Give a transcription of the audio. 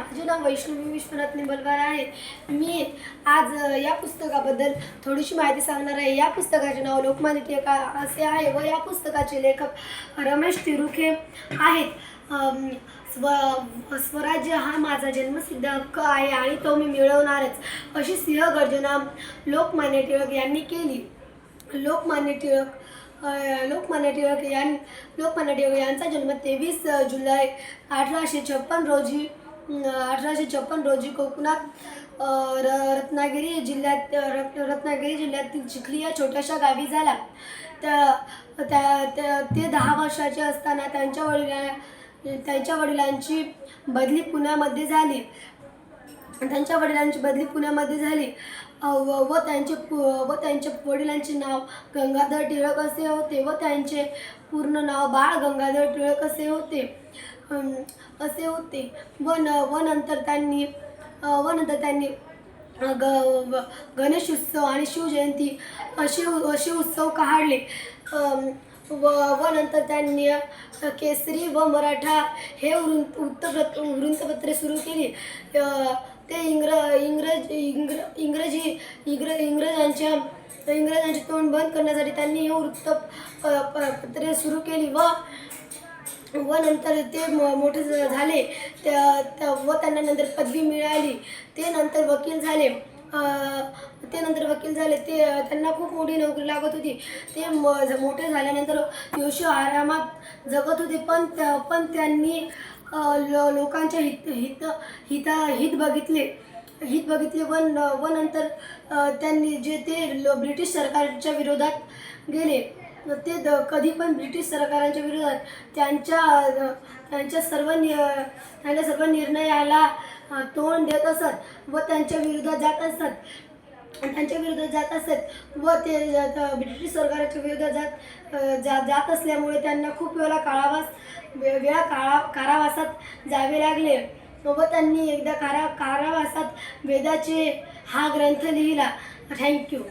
माझे नाव वैष्णवी विश्वनाथ निंबलवार आहे मी आज या पुस्तकाबद्दल थोडीशी माहिती सांगणार आहे. या पुस्तकाचे नाव लोकमान्य टिळका असे आहे व या पुस्तकाचे लेखक रमेश तिरुखे आहेत. स्व स्वराज्य हा माझा जन्मसिद्ध हक्क आहे आणि तो मी मिळवणारच. अशी सिंहगर्जना लोकमान्य टिळक यांनी केली. लोकमान्य टिळक लोकमान्य टिळक यां लोकमान्य टिळक यांचा जन्म तेवीस जुलै अठराशे छप्पन रोजी अठराशे छप्पन रोजी कोकणात र रत्नागिरी जिल्ह्यात रत् रत्नागिरी जिल्ह्यातील चिखली या छोट्याशा गावी झाला. त्या त्या त्या- ते दहा वर्षाचे असताना त्यांच्या वडिला त्यांच्या वडिलांची बदली पुण्यामध्ये झाली. त्यांच्या वडिलांची बदली पुण्यामध्ये झाली. व व त्यांचे पु- व त्यांच्या वडिलांचे नाव गंगाधर टिळक असे होते. व त्यांचे पूर्ण नाव बाळ गंगाधर टिळक असे होते. असे होते. व न व नंतर त्यांनी व नंतर त्यांनी ग गणेश उत्सव आणि शिवजयंती असे उ- असे उत्सव काढले व व नंतर त्यांनी केसरी व मराठा हे वृत्त वृत्तपत वृत्तपत्रे सुरू केली. ते इंग्र इंग्रज इंग्र इंग्रजी इंग्र इंग्रजांच्या इंग्रजांचे तोंड बंद करण्यासाठी त्यांनी हे वृत्त प- पत्रे सुरू केली व व नंतर ते मोठे झाले. त्या त्या- व त्यांना नंतर पदवी मिळाली. ते नंतर वकील झाले. ते नंतर वकील झाले ते त्यांना खूप मोठी नोकरी लागत होती. ते म मोठे झाल्यानंतर योशो आरामात जगत होते. पण पण त्यांनी लो लोकांच्या हित हित हिता हित बघितले. हित बघितले व न- व नंतर त्यांनी जे ते लो- ब्रिटिश सरकारच्या विरोधात गेले. ते द कधी पण ब्रिटिश सरकारांच्या विरोधात त्यांच्या त्यांच्या सर्व नि त्यांच्या सर्व निर्णयाला तोंड देत असत व त्यांच्या विरोधात जात असतात त्यांच्या विरुद्ध जात असत व ते ब्रिटिश सरकारच्या विरुद्ध जात जा जात असल्यामुळे त्यांना खूप वेळा काळावास वे- वेळा काळा कारावासात जावे लागले. व त्यांनी एकदा कारा कारावासात वेदाचे हा ग्रंथ लिहिला. थँक्यू